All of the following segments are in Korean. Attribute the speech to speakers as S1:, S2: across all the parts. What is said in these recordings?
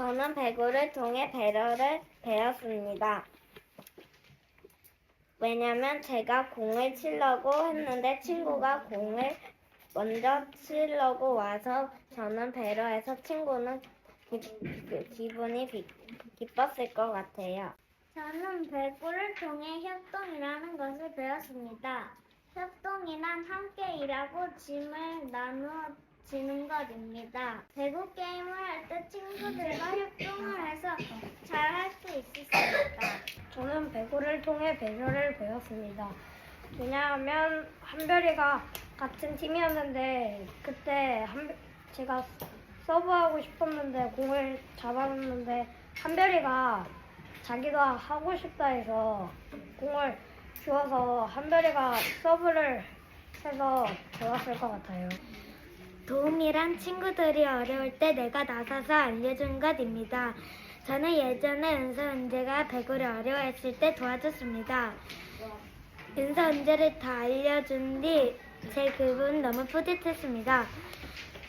S1: 저는 배구를 통해 배려를 배웠습니다. 왜냐면 제가 공을 치려고 했는데 친구가 공을 먼저 치려고 와서 저는 배려해서 친구는 기, 분이 기뻤을 것 같아요. 저는 배구를 통해 협동이라는 것을 배웠습니다. 협동이란 함께 일하고 짐을 나누어 지는 것 입니다. 배구 게임을 할 때 친구들과 협동을 해서 잘 할 수 있었습니다.
S2: 저는 배구를 통해 배려를 배웠습니다. 왜냐하면 한별이가 같은 팀이었는데 그때 한, 제가 서브하고 싶었는데 공을 잡았는데 한별이가 자기가 하고 싶다 해서 공을 주어서 한별이가 서브를 해서 좋았을 것 같아요.
S1: 도움이란 친구들이 어려울 때 내가 나서서 알려준 것입니다. 저는 예전에 은서 은재가 배구를 어려워했을 때 도와줬습니다. 은서 은재를 다 알려준 뒤 제 기분 너무 뿌듯했습니다.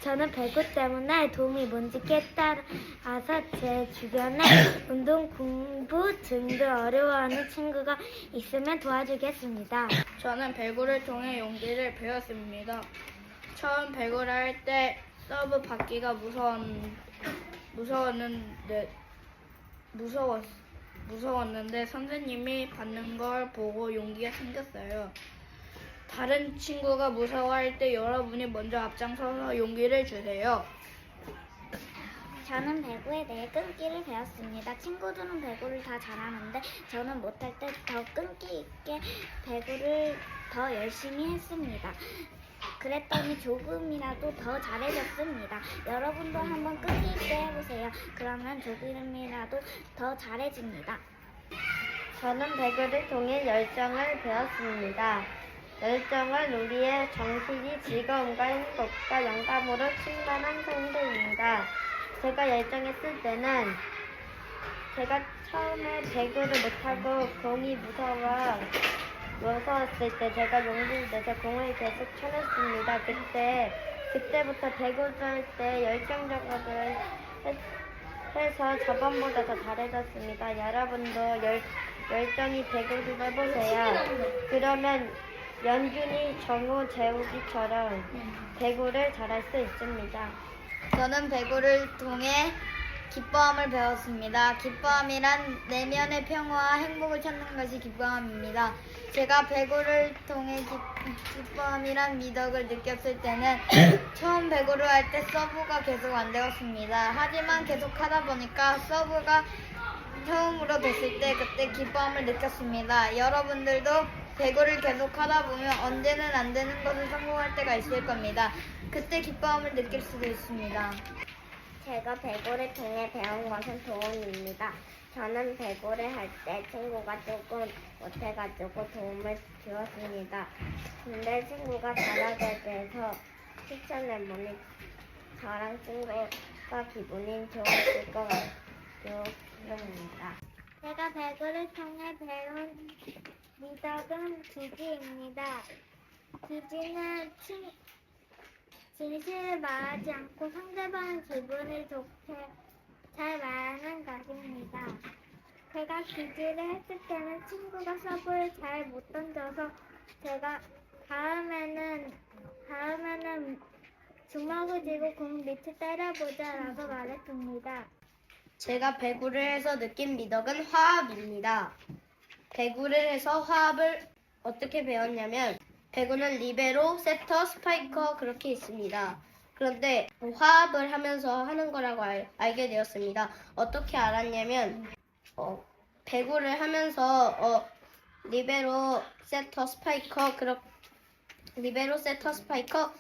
S1: 저는 배구 때문에 도움이 뭔지 깨달아서 제 주변에 운동, 공부 등도 어려워하는 친구가 있으면 도와주겠습니다.
S3: 저는 배구를 통해 용기를 배웠습니다. 처음 배구를 할 때 서브 받기가 무서웠, 무서웠는데 무서웠, 무서웠는데 선생님이 받는 걸 보고 용기가 생겼어요. 다른 친구가 무서워할 때 여러분이 먼저 앞장서서 용기를 주세요.
S1: 저는 배구에 대해 끈기를 배웠습니다. 친구들은 배구를 다 잘하는데 저는 못할 때 더 끈기 있게 배구를 더 열심히 했습니다. 그랬더니 조금이라도 더 잘해졌습니다. 여러분도 한번 끈기 있게 해보세요. 그러면 조금이라도 더 잘해집니다. 저는 배구를 통해 열정을 배웠습니다. 열정은 우리의 정신이 즐거움과 행복과 영감으로 충만한 상대입니다. 제가 열정했을 때는 제가 처음에 배구를 못하고 공이 무서워 무서웠을 때 제가 용기를 내서 공을 계속 쳐냈습니다. 그때 그때부터 배구를 할때 열정적으로 했- 해서 저번보다 더 잘해졌습니다. 여러분도 열, 열정이 배구를 해보세요. 그러면 연준이, 정우, 재욱이처럼 배구를 잘할 수 있습니다.
S3: 저는 배구를 통해 기뻐함을 배웠습니다. 기뻐함이란 내면의 평화와 행복을 찾는 것이 기뻐함입니다. 제가 배구를 통해 기, 기뻐함이란 미덕을 느꼈을 때는 처음 배구를 할 때 서브가 계속 안 되었습니다. 하지만 계속 하다 보니까 서브가 처음으로 됐을 때 그때 기뻐함을 느꼈습니다. 여러분들도 배구를 계속 하다 보면 언제는 안 되는 것을 성공할 때가 있을 겁니다. 그때 기뻐함을 느낄 수도 있습니다.
S1: 제가 배구를 통해 배운 것은 도움입니다. 저는 배구를 할 때 친구가 조금 못해가지고 도움을 주었습니다. 근데 친구가 잘하게 돼서 추천해보니 저랑 친구가 기분이 좋았을 것 같습니다. 제가 배구를 통해 배운 미덕은 기지입니다. 기지는 친, 진실을 말하지 않고 상대방의 기분을 좋게 잘 말하는 것입니다. 제가 기지를 했을 때는 친구가 서브를 잘 못 던져서 제가 다음에는 다음에는 주먹을 쥐고 공 밑을 때려보자라고 말했습니다.
S3: 제가 배구를 해서 느낀 미덕은 화합입니다. 배구를 해서 화합을 어떻게 배웠냐면 배구는 리베로, 세터, 스파이커 그렇게 있습니다. 그런데 화합을 하면서 하는 거라고 알, 알게 되었습니다. 어떻게 알았냐면 어, 배구를 하면서 어, 리베로, 세터, 스파이커 그렇 리베로, 세터, 스파이커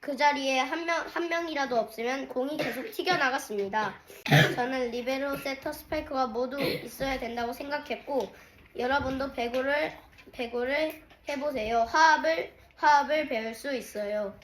S3: 그 자리에 한 명, 한 명이라도 없으면 공이 계속 튀겨나갔습니다. 저는 리베로, 세터, 스파이커가 모두 있어야 된다고 생각했고, 여러분도 배구를, 배구를 해보세요. 화합을, 화합을 배울 수 있어요.